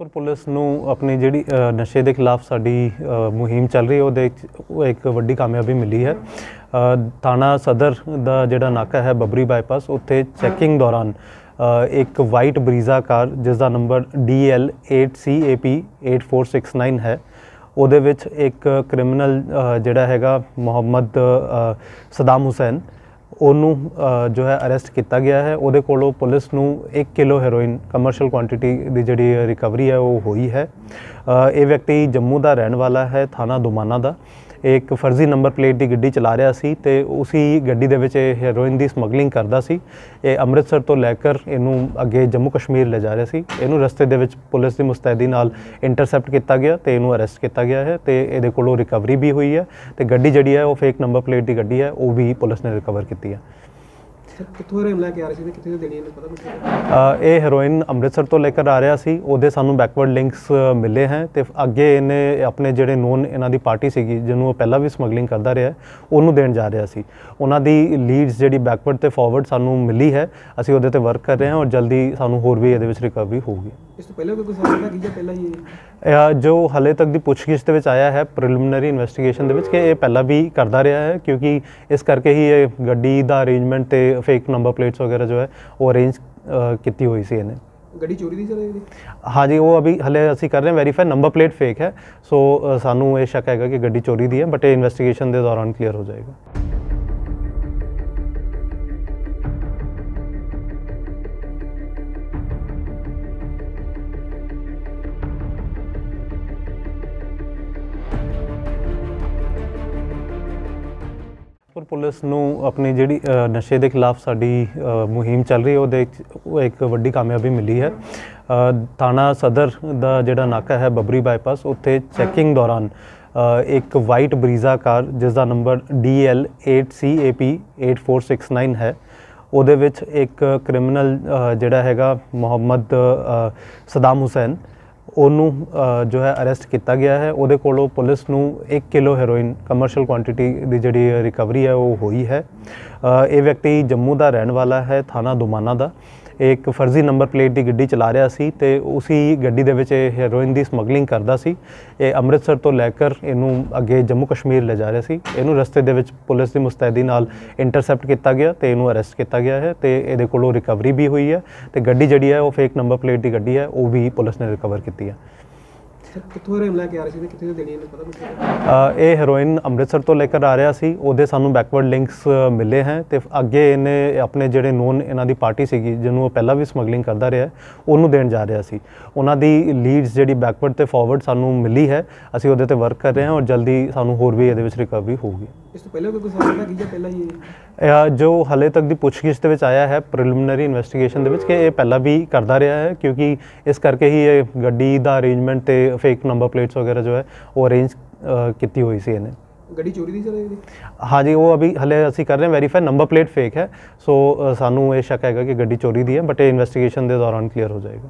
ਪਰ ਪੁਲਿਸ ਨੂੰ ਆਪਣੀ ਜਿਹੜੀ ਨਸ਼ੇ ਦੇ ਖਿਲਾਫ ਸਾਡੀ ਮੁਹਿੰਮ ਚੱਲ ਰਹੀ ਹੈ, ਉਹਦੇ ਵਿੱਚ ਉਹ ਇੱਕ ਵੱਡੀ ਕਾਮਯਾਬੀ ਮਿਲੀ ਹੈ। ਥਾਣਾ ਸਦਰ ਦਾ ਜਿਹੜਾ ਨਾਕਾ ਹੈ, ਬਬਰੀ ਬਾਈਪਾਸ, ਉੱਥੇ ਚੈਕਿੰਗ ਦੌਰਾਨ ਇੱਕ ਵਾਈਟ ਬਰੀਜ਼ਾ ਕਾਰ ਜਿਸ ਦਾ ਨੰਬਰ DL 8CAP 8469 ਹੈ, ਉਹਦੇ ਵਿੱਚ ਇੱਕ ਕ੍ਰਿਮੀਨਲ ਜਿਹੜਾ ਹੈਗਾ ਮੁਹੰਮਦ ਸਦਾਮ ਹੁਸੈਨ ਉਹਨੂੰ ਜੋ ਹੈ ਅਰੈਸਟ ਕੀਤਾ ਗਿਆ ਹੈ। ਉਹਦੇ ਕੋਲੋਂ ਪੁਲਿਸ ਨੂੰ 1 ਕਿਲੋ ਹੈਰੋਇਨ ਕਮਰਸ਼ੀਅਲ ਕੁਆਂਟੀਟੀ ਦੀ ਜਿਹੜੀ ਰਿਕਵਰੀ ਹੈ, ਉਹ ਹੋਈ ਹੈ। ਇਹ ਵਿਅਕਤੀ ਜੰਮੂ ਦਾ ਰਹਿਣ ਵਾਲਾ ਹੈ, ਥਾਣਾ ਦੁਮਾਨਾ ਦਾ। ਇੱਕ ਫਰਜ਼ੀ ਨੰਬਰ ਪਲੇਟ ਦੀ ਗੱਡੀ ਚਲਾ ਰਿਹਾ ਸੀ ਤੇ ਉਸੇ ਗੱਡੀ ਦੇ ਵਿੱਚ ਇਹ ਹੈਰੋਇਨ ਦੀ ਸਮਗਲਿੰਗ ਕਰਦਾ ਸੀ। ਇਹ ਅੰਮ੍ਰਿਤਸਰ ਤੋਂ ਲੈ ਕੇ ਇਹਨੂੰ ਅੱਗੇ ਜੰਮੂ ਕਸ਼ਮੀਰ ਲੈ ਜਾ ਰਿਹਾ ਸੀ। ਇਹਨੂੰ ਰਸਤੇ ਦੇ ਵਿੱਚ ਪੁਲਿਸ ਦੀ ਮੁਸਤੈਦੀ ਨਾਲ ਇੰਟਰਸੈਪਟ ਕੀਤਾ ਗਿਆ ਤੇ ਇਹਨੂੰ ਅਰੈਸਟ ਕੀਤਾ ਗਿਆ ਹੈ ਤੇ ਇਹਦੇ ਕੋਲੋਂ ਰਿਕਵਰੀ ਵੀ ਹੋਈ ਹੈ ਤੇ ਗੱਡੀ ਜਿਹੜੀ ਹੈ ਉਹ ਫੇਕ ਨੰਬਰ ਪਲੇਟ ਦੀ ਗੱਡੀ ਹੈ, ਉਹ ਵੀ ਪੁਲਿਸ ਨੇ ਰਿਕਵਰ ਕੀਤੀ ਹੈ। ਕਿੱਥੋਂ ਹੈਰੋਇਨ ਲੈ ਕੇ ਆ ਰਹੇ ਸੀ ਤੇ ਕਿੱਥੇ ਦੇਣੀ ਇਹਨੂੰ ਪਤਾ ਨਹੀਂ ਅ, ਇਹ ਹੈਰੋਇਨ ਅੰਮ੍ਰਿਤਸਰ ਤੋਂ ਲੈ ਕੇ ਆ ਰਿਹਾ ਸੀ ਉਹਦੇ ਸਾਨੂੰ ਬੈਕਵਰਡ ਲਿੰਕਸ ਮਿਲੇ ਹੈ ਤੇ ਅੱਗੇ ਇਹਨੇ ਆਪਣੇ ਜਿਹੜੇ ਨੋਨ ਇਹਨਾਂ ਦੀ ਪਾਰਟੀ ਸੀਗੀ ਜਿਹਨੂੰ ਉਹ ਪਹਿਲਾਂ ਵੀ ਸਮਗਲਿੰਗ ਕਰਦਾ ਰਿਹਾ ਹੈ, ਉਹਨੂੰ ਦੇਣ ਜਾ ਰਿਹਾ ਸੀ। ਉਹਨਾਂ ਦੀ ਲੀਡਸ ਜਿਹੜੀ ਬੈਕਵਰਡ ਤੇ ਫਾਰਵਰਡ ਸਾਨੂੰ ਮਿਲੀ ਹੈ ਅਸੀਂ ਉਹਦੇ ਤੇ ਵਰਕ ਕਰ ਰਹੇ ਹਾਂ ਔਰ ਜਲਦੀ ਸਾਨੂੰ ਹੋਰ ਵੀ ਇਹਦੇ ਵਿੱਚ ਰਿਕਵਰੀ ਹੋਊਗੀ। ਇਸ ਤੋਂ ਪਹਿਲਾਂ ਵੀ ਕੋਈ ਸਾਹਮਣਾ ਹੈਗੀ ਜਾਂ ਪਹਿਲਾਂ ਹੀ ਇਹ? ਜੋ ਹਲੇ ਤੱਕ ਦੀ ਪੁੱਛਗਿੱਛ ਦੇ ਵਿੱਚ ਆਇਆ ਹੈ ਪ੍ਰੀਲਿਮਿਨਰੀ ਇਨਵੈਸਟੀਗੇਸ਼ਨ ਦੇ ਵਿੱਚ ਕਿ ਇਹ ਪਹਿਲਾਂ ਵੀ ਕਰਦਾ ਰਿਹਾ ਹੈ ਕਿਉਂਕਿ ਇਸ ਕਰਕੇ ਹੀ ਇਹ ਗੱਡੀ ਦਾ ਅਰੇਂਜਮੈਂਟ ਤੇ ਫੇਕ ਨੰਬਰ ਪਲੇਟਸ ਵਗੈਰਾ ਜੋ ਹੈ ਉਹ ਅਰੇਂਜ ਕੀਤੀ ਹੋਈ ਸੀ ਇਹਨੇ। ਗੱਡੀ ਚੋਰੀ ਦੀ ਚਲੇ ਇਹਦੀ ਹਾਂਜੀ ਉਹ ਅਭੀ ਹਲੇ ਅਸੀਂ ਕਰ ਰਹੇ ਹਾਂ ਵੈਰੀਫਾਈ ਨੰਬਰ ਪਲੇਟ ਫੇਕ ਹੈ ਸੋ ਸਾਨੂੰ ਇਹ ਸ਼ੱਕ ਹੈਗਾ ਕਿ ਗੱਡੀ ਚੋਰੀ ਦੀ ਹੈ ਬਟ ਇਹ ਇਨਵੈਸਟੀਗੇਸ਼ਨ ਦੇ ਦੌਰਾਨ ਕਲੀਅਰ ਹੋ ਜਾਏਗਾ। ਪਰ ਪੁਲਿਸ ਨੂੰ ਆਪਣੀ ਜਿਹੜੀ ਨਸ਼ੇ ਦੇ ਖਿਲਾਫ ਸਾਡੀ ਮੁਹਿੰਮ ਚੱਲ ਰਹੀ ਹੈ, ਉਹਦੇ ਉਹ ਇੱਕ ਵੱਡੀ ਕਾਮਯਾਬੀ ਮਿਲੀ ਹੈ। ਥਾਣਾ ਸਦਰ ਦਾ ਜਿਹੜਾ ਨਾਕਾ ਹੈ, ਬੱਬਰੀ ਬਾਈਪਾਸ, ਉੱਥੇ ਚੈਕਿੰਗ ਦੌਰਾਨ ਇੱਕ ਵਾਈਟ ਬਰੀਜ਼ਾ ਕਾਰ, ਜਿਸ ਦਾ ਨੰਬਰ DL 8CAP 8469 ਹੈ, ਉਹਦੇ ਵਿੱਚ ਇੱਕ ਕ੍ਰਿਮੀਨਲ ਜਿਹੜਾ ਹੈਗਾ ਮੁਹੰਮਦ ਸਦਾਮ ਹੁਸੈਨ ਉਹਨੂੰ ਜੋ ਹੈ ਅਰੈਸਟ ਕੀਤਾ ਗਿਆ ਹੈ। ਉਹਦੇ ਕੋਲੋਂ ਪੁਲਿਸ ਨੂੰ 1 ਕਿਲੋ ਹੈਰੋਇਨ ਕਮਰਸ਼ੀਅਲ ਕੁਆਂਟੀਟੀ ਦੀ ਜਿਹੜੀ ਰਿਕਵਰੀ ਹੈ, ਉਹ ਹੋਈ ਹੈ। ਇਹ ਵਿਅਕਤੀ ਜੰਮੂ ਦਾ ਰਹਿਣ ਵਾਲਾ ਹੈ, ਥਾਣਾ ਦੁਮਾਨਾ ਦਾ। ਇੱਕ ਫਰਜ਼ੀ ਨੰਬਰ ਪਲੇਟ ਦੀ ਗੱਡੀ ਚਲਾ ਰਿਹਾ ਸੀ ਤੇ ਉਸੇ ਗੱਡੀ ਦੇ ਵਿੱਚ ਇਹ ਹੈਰੋਇਨ ਦੀ ਸਮਗਲਿੰਗ ਕਰਦਾ ਸੀ। ਇਹ ਅੰਮ੍ਰਿਤਸਰ ਤੋਂ ਲੈ ਕੇ ਇਹਨੂੰ ਅੱਗੇ ਜੰਮੂ ਕਸ਼ਮੀਰ ਲੈ ਜਾ ਰਿਹਾ ਸੀ। ਇਹਨੂੰ ਰਸਤੇ ਦੇ ਵਿੱਚ ਪੁਲਿਸ ਦੀ ਮੁਸਤੈਦੀ ਨਾਲ ਇੰਟਰਸੈਪਟ ਕੀਤਾ ਗਿਆ ਤੇ ਇਹਨੂੰ ਅਰੈਸਟ ਕੀਤਾ ਗਿਆ ਹੈ ਤੇ ਇਹਦੇ ਕੋਲੋਂ ਰਿਕਵਰੀ ਵੀ ਹੋਈ ਹੈ ਤੇ ਗੱਡੀ ਜਿਹੜੀ ਹੈ ਉਹ ਫੇਕ ਨੰਬਰ ਪਲੇਟ ਦੀ ਗੱਡੀ ਹੈ, ਉਹ ਵੀ ਪੁਲਿਸ ਨੇ ਰਿਕਵਰ ਕੀਤੀ ਹੈ। ਕਿੱਥੋਂ ਹੈਰੋਇਨ ਲੈ ਕੇ ਆ ਰਹੇ ਸੀ ਤੇ ਕਿੱਥੇ ਦੇਣੀ ਇਹਨੂੰ ਪਤਾ ਨਹੀਂ ਅ, ਇਹ ਹੈਰੋਇਨ ਅੰਮ੍ਰਿਤਸਰ ਤੋਂ ਲੈ ਕੇ ਆ ਰਿਹਾ ਸੀ। ਉਹਦੇ ਸਾਨੂੰ ਬੈਕਵਰਡ ਲਿੰਕਸ ਮਿਲੇ ਹੈ ਤੇ ਅੱਗੇ ਇਹਨੇ ਆਪਣੇ ਜਿਹੜੇ ਨੋਨ ਇਹਨਾਂ ਦੀ ਪਾਰਟੀ ਸੀਗੀ ਜਿਹਨੂੰ ਉਹ ਪਹਿਲਾਂ ਵੀ ਸਮਗਲਿੰਗ ਕਰਦਾ ਰਿਹਾ ਹੈ, ਉਹਨੂੰ ਦੇਣ ਜਾ ਰਿਹਾ ਸੀ। ਉਹਨਾਂ ਦੀ ਲੀਡਸ ਜਿਹੜੀ ਬੈਕਵਰਡ ਤੇ ਫਾਰਵਰਡ ਸਾਨੂੰ ਮਿਲੀ ਹੈ। ਅਸੀਂ ਉਹਦੇ ਤੇ ਵਰਕ ਕਰ ਰਹੇ ਹਾਂ ਔਰ ਜਲਦੀ ਸਾਨੂੰ ਹੋਰ ਵੀ ਇਹਦੇ ਵਿੱਚ ਰਿਕਵਰੀ ਹੋਊਗੀ। ਇਸ ਤੋਂ ਪਹਿਲਾਂ ਵੀ ਕੋਈ ਸਾਹਮਣਾ ਹੈਗੀ ਜਾਂ ਪਹਿਲਾਂ ਹੀ ਇਹ? ਜੋ ਹਲੇ ਤੱਕ ਦੀ ਪੁੱਛਗਿੱਛ ਦੇ ਵਿੱਚ ਆਇਆ ਹੈ ਪ੍ਰੀਲਿਮਿਨਰੀ ਇਨਵੈਸਟੀਗੇਸ਼ਨ ਦੇ ਵਿੱਚ ਕਿ ਇਹ ਪਹਿਲਾਂ ਵੀ ਕਰਦਾ ਰਿਹਾ ਹੈ ਕਿਉਂਕਿ ਇਸ ਕਰਕੇ ਹੀ ਇਹ ਗੱਡੀ ਦਾ ਅਰੇਂਜਮੈਂਟ ਤੇ ਫੇਕ ਨੰਬਰ ਪਲੇਟਸ ਵਗੈਰਾ ਜੋ ਹੈ ਉਹ ਅਰੇਂਜ ਕੀਤੀ ਹੋਈ ਸੀ ਇਹਨੇ ਗੱਡੀ ਚੋਰੀ ਦੀ ਚਲੇ ਇਹਦੀ? ਹਾਂਜੀ ਉਹ ਅਭੀ ਹਲੇ ਅਸੀਂ ਕਰ ਰਹੇ ਹਾਂ ਵੈਰੀਫਾਈ ਨੰਬਰ ਪਲੇਟ ਫੇਕ ਹੈ ਸੋ ਸਾਨੂੰ ਇਹ ਸ਼ੱਕ ਹੈਗਾ ਕਿ ਗੱਡੀ ਚੋਰੀ ਦੀ ਹੈ ਬਟ ਇਹ ਇਨਵੈਸਟੀਗੇਸ਼ਨ ਦੇ ਦੌਰਾਨ ਕਲੀਅਰ ਹੋ ਜਾਏਗਾ